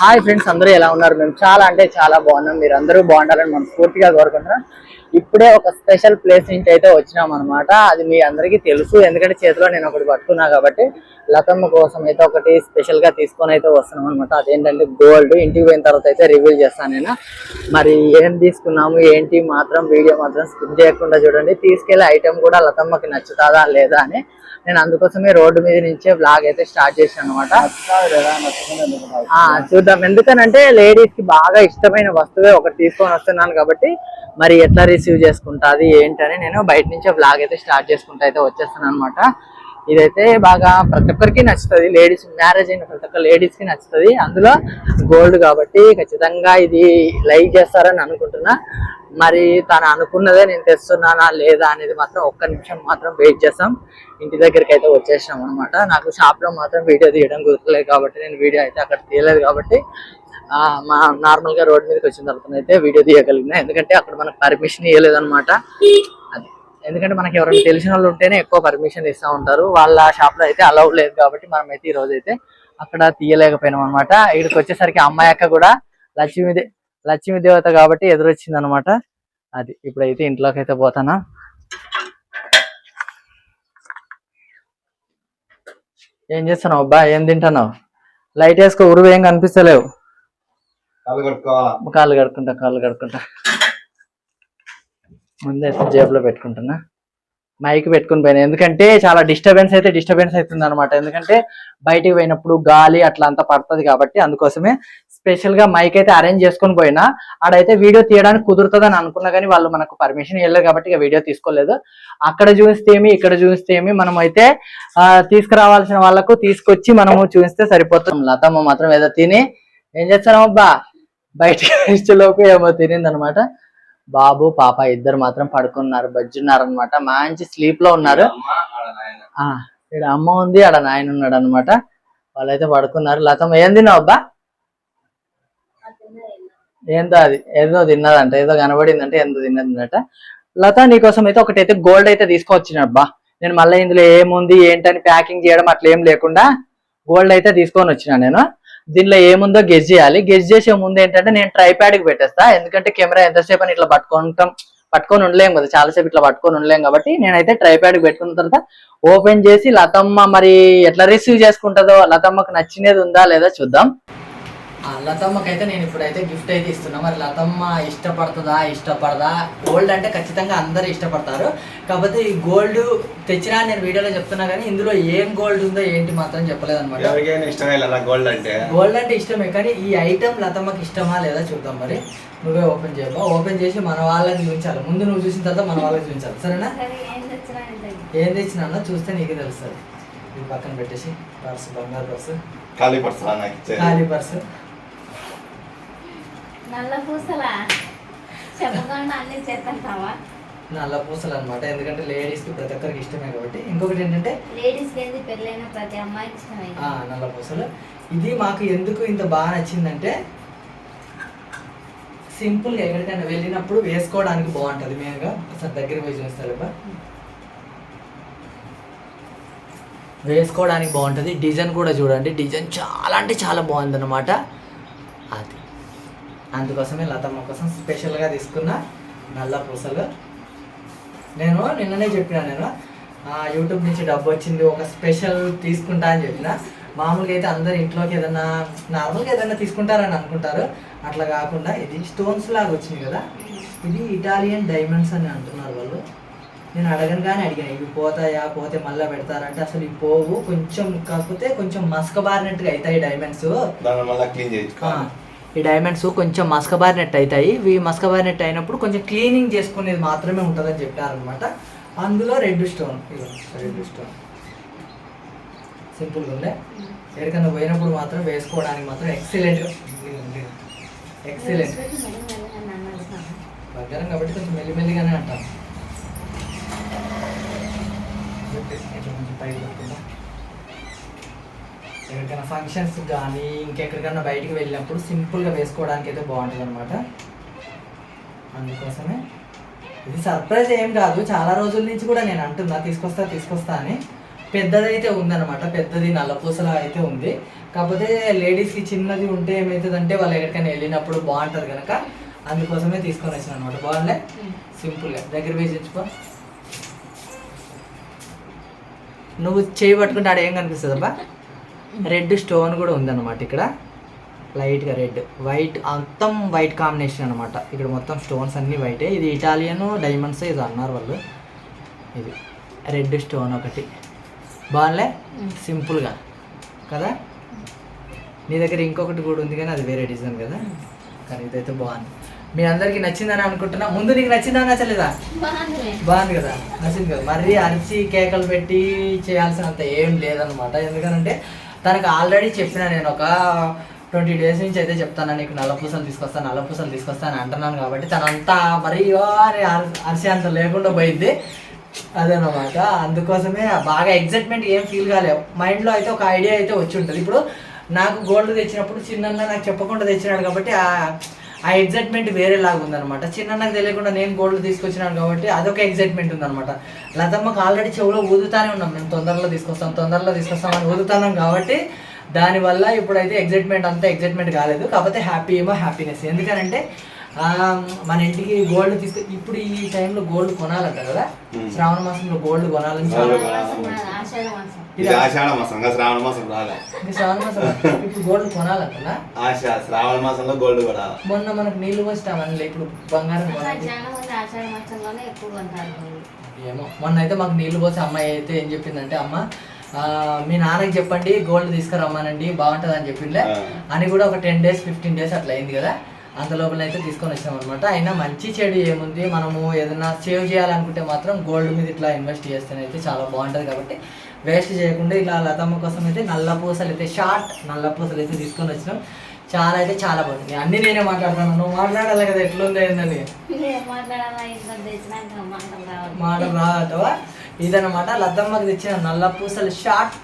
Hi friends అందరూ ఎలా ఉన్నారు? మేము చాలా అంటే చాలా బాగున్నాం. మీరు అందరూ బాగుండాలని మనస్ఫూర్తిగా కోరుకుంటున్నాం. ఇప్పుడే ఒక స్పెషల్ ప్లేస్ నుంచి అయితే వచ్చినాం అనమాట అది మీ అందరికీ తెలుసు. ఎందుకంటే చేతిలో నేను ఒకటి పట్టుకున్నా కాబట్టి లతమ్మ కోసం అయితే ఒకటి స్పెషల్గా తీసుకొని అయితే వస్తున్నాం అనమాట అదేంటంటే గోల్డ్. ఇంటికి పోయిన తర్వాత అయితే రివీల్ చేస్తాను నేను. మరి ఏం తీసుకున్నాము ఏంటి మాత్రం వీడియో మాత్రం స్కిప్ చేయకుండా చూడండి. తీసుకెళ్ళే ఐటెం కూడా లతమ్మకి నచ్చుతాదా లేదా అని నేను అందుకోసమే రోడ్డు మీద నుంచే బ్లాగ్ అయితే స్టార్ట్ చేశాను అనమాట చూద్దాం. ఎందుకనంటే లేడీస్కి బాగా ఇష్టమైన వస్తువే ఒకటి తీసుకొని వస్తున్నాను కాబట్టి మరి ఎట్లా రిసీవ్ చేసుకుంటాది ఏంటని నేను బయట నుంచి బ్లాగ్ అయితే స్టార్ట్ చేసుకుంటా అయితే వచ్చేస్తాను అనమాట ఇదైతే బాగా ప్రతి ఒక్కరికి నచ్చుతుంది. లేడీస్ మ్యారేజ్ అయిన ప్రతి ఒక్క లేడీస్కి నచ్చుతుంది. అందులో గోల్డ్ కాబట్టి ఖచ్చితంగా ఇది లైక్ చేస్తారని అనుకుంటున్నా. మరి తను అనుకున్నదే నేను తెస్తున్నానా లేదా అనేది మాత్రం ఒక్క నిమిషం మాత్రం వెయిట్ చేస్తాం. ఇంటి దగ్గరికి అయితే వచ్చేసాం అనమాట నాకు షాప్లో మాత్రం వీడియో తీయడం కుదరలేదు కాబట్టి నేను వీడియో అయితే అక్కడ తీయలేదు కాబట్టి మా నార్మల్గా రోడ్ మీదకి వచ్చిన తర్వాత అయితే వీడియో తీయగలిగిన. ఎందుకంటే అక్కడ మనకు పర్మిషన్ ఇవ్వలేదన్నమాట అది. ఎందుకంటే మనకి ఎవరైనా తెలిసిన వాళ్ళు ఉంటేనే ఎక్కువ పర్మిషన్ ఇస్తూ ఉంటారు. వాళ్ళ షాప్లో అయితే అలౌ లేదు కాబట్టి మనం అయితే ఈ రోజు అయితే అక్కడ తీయలేకపోయినాం అనమాట ఇక్కడికి వచ్చేసరికి అమ్మాయి అక్క కూడా లక్ష్మీదే లక్ష్మీ దేవత కాబట్టి ఎదురొచ్చింది అనమాట అది. ఇప్పుడైతే ఇంట్లోకి అయితే పోతానా? ఏం చేస్తున్నావు అబ్బా? ఏం తింటున్నావు? లైట్ వేసుకో ఉరువు ఏం కనిపిస్తలేవు. కాళ్ళు కడుక్కుంటా కాళ్ళు కడుక్కుంటా. ముందే జేబులో పెట్టుకుంటున్నా. మైక్ పెట్టుకుని పోయినా. ఎందుకంటే చాలా డిస్టర్బెన్స్ అయితే డిస్టర్బెన్స్ అవుతుంది అనమాట ఎందుకంటే బయటికి పోయినప్పుడు గాలి అట్లా అంతా పడుతుంది కాబట్టి అందుకోసమే స్పెషల్గా మైక్ అయితే అరేంజ్ చేసుకొని పోయినా. ఆడైతే వీడియో తీయడానికి కుదురుతుంది అని అనుకున్నా కానీ వాళ్ళు మనకు పర్మిషన్ ఇవ్వలేదు కాబట్టి ఇక వీడియో తీసుకోలేదు. అక్కడ చూస్తే ఏమి ఇక్కడ చూస్తే ఏమి మనం అయితే తీసుకురావాల్సిన వాళ్ళకు తీసుకొచ్చి మనము చూస్తే సరిపోతుంది. లతమ్మ మాత్రం ఏదో తిని ఏం చేస్తారమ్మబ్బా అబ్బా? బయటికి వచ్చేలోపు ఏమో తినింది అనమాట బాబు పాప ఇద్దరు మాత్రం పడుకున్నారు బజ్జున్నారు అనమాట మంచి స్లీప్లో ఉన్నారు. ఇక్కడ అమ్మ ఉంది ఆడ నాయన ఉన్నాడు అనమాట వాళ్ళైతే పడుకున్నారు. లతమ్మ ఏం తిన్నావు అబ్బా? ఏందో అది ఏదో తిన్నదంట ఏదో కనబడిందంటే ఏందో తిన్నదంట. లత నీకోసం అయితే ఒకటైతే గోల్డ్ అయితే తీసుకొచ్చిన అబ్బా. నేను మళ్ళీ ఇందులో ఏముంది ఏంటని ప్యాకింగ్ చేయడం అట్లా ఏం లేకుండా గోల్డ్ అయితే తీసుకొని వచ్చిన నేను. దీనిలో ఏముందో గెస్ చేయాలి. గెస్ చేసే ముందు ఏంటంటే నేను ట్రైప్యాడ్కి పెట్టేస్తా. ఎందుకంటే కెమెరా ఎంతసేపు అని ఇట్లా పట్టుకుంటాం. పట్టుకొని ఉండలేం కదా. చాలాసేపు ఇట్లా పట్టుకొని ఉండలేం కాబట్టి నేనైతే ట్రైప్యాడ్కి పెట్టుకున్న తర్వాత ఓపెన్ చేసి లతమ్మ మరి ఎట్లా రిసీవ్ చేసుకుంటుందో లతమ్మకు నచ్చినది ఉందా లేదా చూద్దాం. ఆ లతమ్మకి అయితే నేను ఇప్పుడైతే గిఫ్ట్ అయితే ఇస్తున్నా. మరి లతమ్మ ఇష్టపడుతుందా ఇష్టపడదా? గోల్డ్ అంటే ఖచ్చితంగా అందరూ ఇష్టపడతారు. కాకపోతే ఈ గోల్డ్ తెచ్చినా నేను వీడియోలో చెప్తున్నా కానీ ఇందులో ఏం గోల్డ్ ఉందో ఏంటి మాత్రం చెప్పలేదు అనమాట గోల్డ్ అంటే? గోల్డ్ అంటే ఇష్టమే కానీ ఈ ఐటమ్ లతమ్మకి ఇష్టమా లేదా చూద్దాం మరి. నువ్వే ఓపెన్ చేయబా ఓపెన్ చేసి మన వాళ్ళకి చూపించాలి. ముందు నువ్వు చూసిన తర్వాత మన వాళ్ళకి చూపించాలి. సరేనా? సరే, ఏం తెచ్చినా చూస్తే నీకు తెలుస్తుంది. ఇది పక్కన పెట్టేసి పర్సు బంగారు పర్సు. ఖాళీ ఇచ్చేది. ఖాళీ పర్సు. నల్ల పూసలా? చెప్పకుండా అన్ని చేస్తావా నల్ల పూసలు అనమాట ఎందుకంటే లేడీస్కి ప్రతి ఒక్కరికి ఇష్టమే కాబట్టి. ఇంకొకటి ఏంటంటే లేడీస్ ఏంది పెళ్ళైన ప్రతి అమ్మాయికి ఆ నల్ల పూసలు. ఇది మాకు ఎందుకు ఇంత బాగా నచ్చిందంటే సింపుల్గా ఎక్కడికైనా వెళ్ళినప్పుడు వేసుకోవడానికి బాగుంటది. మెయిన్గా ఒకసారి దగ్గర పోయి చూస్తారు వేసుకోవడానికి బాగుంటుంది. డిజైన్ కూడా చూడండి. డిజైన్ చాలా అంటే చాలా బాగుంది అనమాట అది అందుకోసమే లతమ్మ కోసం స్పెషల్గా తీసుకున్న నల్ల పూసలు. నేను నిన్ననే చెప్పిన నేను యూట్యూబ్ నుంచి డబ్బు వచ్చింది ఒక స్పెషల్ తీసుకుంటా అని చెప్పిన. మామూలుగా అయితే అందరు ఇంట్లోకి ఏదైనా నార్మల్గా ఏదైనా తీసుకుంటారని అనుకుంటారు. అట్లా కాకుండా ఇది స్టోన్స్ లాగా వచ్చింది కదా ఇది ఇటాలియన్ డైమండ్స్ అని అంటున్నారు వాళ్ళు. నేను అడగను కానీ అడిగాను ఇవి పోతాయా? పోతే మళ్ళీ పెడతారంటే అసలు ఇవి పోవు కొంచెం కాకపోతే కొంచెం మసకబారినట్టుగా అవుతాయి డైమండ్స్. ఈ డైమండ్స్ కొంచెం మసకబారినట్టు అవుతాయి. ఇవి మసకబారినట్టు అయినప్పుడు కొంచెం క్లీనింగ్ చేసుకునేది మాత్రమే ఉంటుందని చెప్పారనమాట అందులో రెడ్ స్టోన్ రెడ్ స్టోన్ సింపుల్గా ఉండే. ఎక్కడికన్నా పోయినప్పుడు మాత్రం వేసుకోవడానికి మాత్రం ఎక్సలెంట్ ఎక్సలెంట్ మెల్లగా దగ్గరం కాబట్టి కొంచెం మెల్లిమెల్లిగానే అంటాం. పైకి పెట్టుకుందాం. ఎక్కడికైనా ఫంక్షన్స్ కానీ ఇంకెక్కడికైనా బయటికి వెళ్ళినప్పుడు సింపుల్గా వేసుకోవడానికి అయితే బాగుంటుంది అనమాట అందుకోసమే. ఇది సర్ప్రైజ్ ఏం కాదు చాలా రోజుల నుంచి కూడా నేను అంటున్నా తీసుకొస్తా తీసుకొస్తా అని. పెద్దదైతే ఉందన్నమాట పెద్దది నల్లపూసల అయితే ఉంది. కాకపోతే లేడీస్కి చిన్నది ఉంటే ఏమవుతుందంటే వాళ్ళు ఎక్కడికైనా వెళ్ళినప్పుడు బాగుంటుంది కనుక అందుకోసమే తీసుకొని వచ్చాను అనమాట బాగుండే సింపుల్గా దగ్గర వేసి ఉంచుకో నువ్వు చేయి పట్టుకుంటే ఆడ ఏం కనిపిస్తుంది అబ్బా రెడ్ స్టోన్ కూడా ఉందన్నమాట ఇక్కడ. లైట్గా రెడ్. వైట్ మొత్తం వైట్ కాంబినేషన్ అనమాట ఇక్కడ మొత్తం స్టోన్స్ అన్నీ వైటే. ఇది ఇటాలియన్ డైమండ్స్ ఇది అన్నారు వాళ్ళు. ఇది రెడ్ స్టోన్ ఒకటి. బాగుంలే సింపుల్గా. కదా? నీ దగ్గర ఇంకొకటి కూడా ఉంది కానీ అది వేరే డిజైన్ కదా? కానీ ఇదైతే బాగుంది. మీ అందరికి నచ్చిందని అనుకుంటున్నా. ముందు నీకు నచ్చిందా నచ్చలేదా? బాగుంది కదా? నచ్చింది కదా? మరీ అరిచి కేకలు పెట్టి చేయాల్సినంత ఏం లేదనమాట ఎందుకంటే తనకు ఆల్రెడీ చెప్పిన నేను ఒక ట్వంటీ డేస్ నుంచి అయితే చెప్తాను నీకు నల్ల పూసలు తీసుకొస్తాను నల్ల పూసలు తీసుకొస్తాను అంటున్నాను కాబట్టి తనంతా మరీ "ఓ" అని అంత లేకుండా పోయింది అదనమాట అందుకోసమే బాగా ఎగ్జైట్మెంట్ ఏం ఫీల్ కాలేవు మైండ్లో అయితే ఒక ఐడియా అయితే వచ్చి ఉంటుంది. ఇప్పుడు నాకు గోల్డ్ తెచ్చినప్పుడు చిన్న నాకు చెప్పకుండా తెచ్చినాడు కాబట్టి ఆ ఎగ్జైట్మెంట్ వేరేలాగా ఉందన్నమాట. నాకు తెలియకుండా నేను గోల్డ్ తీసుకొచ్చినాను కాబట్టి అదొక ఎగ్జైట్మెంట్ ఉందన్నమాట. లతమ్మకు ఆల్రెడీ చెవులో ఊదుతానే ఉన్నాం. మేము తొందరలో తీసుకొస్తాం తొందరలో తీసుకొస్తాం అని ఊదుతున్నాం కాబట్టి దానివల్ల ఇప్పుడైతే ఎగ్జైట్మెంట్ అంతా ఎగ్జైట్మెంట్ కాలేదు. కాకపోతే హ్యాపీ ఏమో హ్యాపీనెస్ ఎందుకనంటే మన ఇంటికి గోల్డ్ తీసుకు ఇప్పుడు ఈ టైంలో గోల్డ్ కొనాలంట కదా. శ్రావణ మాసంలో గోల్డ్ కొనాలని Gold చాలా మాసం కాదు, ఆషాఢ మాసం. ఇది ఆషాఢ మాసం ఇంకా శ్రావణ మాసం రాలే. ఇంకా శ్రావణ మాసం ఇప్పుడు గోల్డ్ ఆష శ్రావణ మాసంలో గోల్డ్ కూడా మొన్న మనకు నీళ్ళు పోస్తామని ఇప్పుడు బంగారం. ఏమో మొన్న అయితే మాకు నీళ్ళు పోసి అమ్మాయి అయితే ఏం చెప్పిందంటే అమ్మ ఆ, మీ నాన్నకి చెప్పండి గోల్డ్ తీసుకురమ్మానండి బాగుంటుంది అని చెప్పిండే. అని కూడా ఒక టెన్ డేస్ ఫిఫ్టీన్ డేస్ అట్లా అయింది కదా. అంత లోపల అయితే తీసుకొని వచ్చాం అనమాట అయినా మంచి చెడు ఏముంది? మనము ఏదైనా సేవ్ చేయాలనుకుంటే మాత్రం గోల్డ్ మీద ఇట్లా ఇన్వెస్ట్ చేస్తేనైతే చాలా బాగుంటుంది కాబట్టి వేస్ట్ చేయకుండా ఇలా లతమ్మ కోసం అయితే నల్ల పూసలు అయితే షార్ట్ నల్ల పూసలు అయితే తీసుకొని వచ్చినాం. చాలా అయితే చాలా బాగుంది. అన్నీ నేనే మాట్లాడుతాను నువ్వు మాట్లాడాలి కదా ఎట్లుంది ఏందని? మాట రాదటవా ఇదనమాట లద్దమ్మకి తెచ్చిన నల్ల పూసలు షార్ట్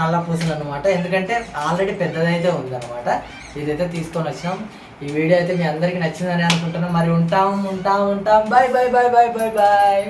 నల్ల పూసలు అనమాట ఎందుకంటే ఆల్రెడీ పెద్దదైతే ఉందన్నమాట. ఇదైతే తీసుకొని వచ్చినాం. ఈ వీడియో అయితే మీ అందరికీ నచ్చిందని అనుకుంటున్నాం. మరి ఉంటాం ఉంటాం ఉంటాం. Bye bye bye bye bye bye